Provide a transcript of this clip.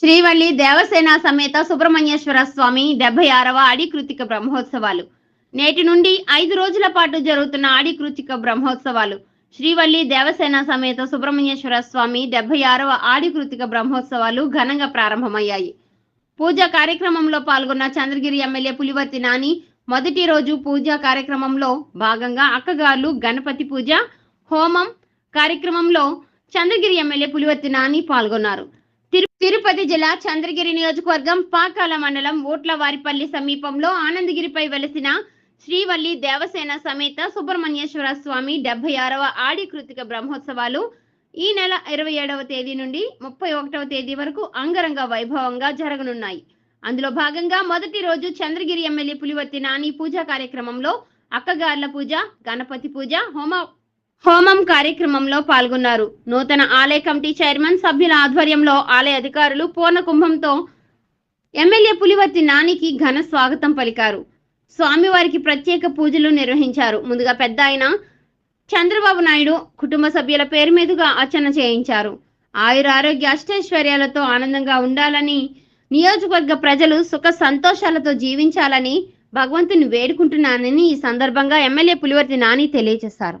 శ్రీవల్లి దేవసేన సమేత సుబ్రహ్మణ్యేశ్వర స్వామి డెబ్బై ఆరవ ఆడికృతిక బ్రహ్మోత్సవాలు. నేటి నుండి ఐదు రోజుల పాటు జరుగుతున్న ఆడికృతిక బ్రహ్మోత్సవాలు. శ్రీవల్లి దేవసేన సమేత సుబ్రహ్మణ్యేశ్వర స్వామి డెబ్బై ఆరవ ఆడికృతిక బ్రహ్మోత్సవాలు ఘనంగా ప్రారంభమయ్యాయి. పూజా కార్యక్రమంలో పాల్గొన్న చంద్రగిరి ఎమ్మెల్యే పులివర్తి నాని మొదటి రోజు పూజా కార్యక్రమంలో భాగంగా అక్కగారు గణపతి పూజ హోమం కార్యక్రమంలో చంద్రగిరి ఎమ్మెల్యే పులివర్తి నాని పాల్గొన్నారు. తిరుపతి జిల్లా చంద్రగిరి నియోజకవర్గం పాకాల మండలం ఓట్లవారిపల్లి సమీపంలో ఆనందగిరిపై వెలసిన శ్రీవల్లి దేవసేన సమేత సుబ్రహ్మణ్యేశ్వర స్వామి డెబ్బై ఆరవ ఆడి కృతిక బ్రహ్మోత్సవాలు ఈ నెల ఇరవై ఏడవ తేదీ నుండి ముప్పై ఒకటవ తేదీ వరకు అంగరంగ వైభవంగా జరగనున్నాయి. అందులో భాగంగా మొదటి రోజు చంద్రగిరి ఎమ్మెల్యే పులివర్తి నాని పూజా కార్యక్రమంలో అక్కగార్ల పూజ గణపతి పూజ హోమ హోమం కార్యక్రమంలో పాల్గొన్నారు. నూతన ఆలయ కమిటీ చైర్మన్ సభ్యుల ఆధ్వర్యంలో ఆలయ అధికారులు పూర్ణ కుంభంతో ఎమ్మెల్యే పులివర్తి నానికి ఘన స్వాగతం పలికారు. స్వామివారికి ప్రత్యేక పూజలు నిర్వహించారు. ముందుగా పెద్ద ఆయన చంద్రబాబు నాయుడు కుటుంబ సభ్యుల పేరు మీదుగా అర్చన చేయించారు. ఆయుర ఆరోగ్య అష్టైశ్వర్యాలతో ఆనందంగా ఉండాలని నియోజకవర్గ ప్రజలు సుఖ సంతోషాలతో జీవించాలని భగవంతుని వేడుకుంటున్నానని ఈ సందర్భంగా ఎమ్మెల్యే పులివర్తి నాని తెలియజేశారు.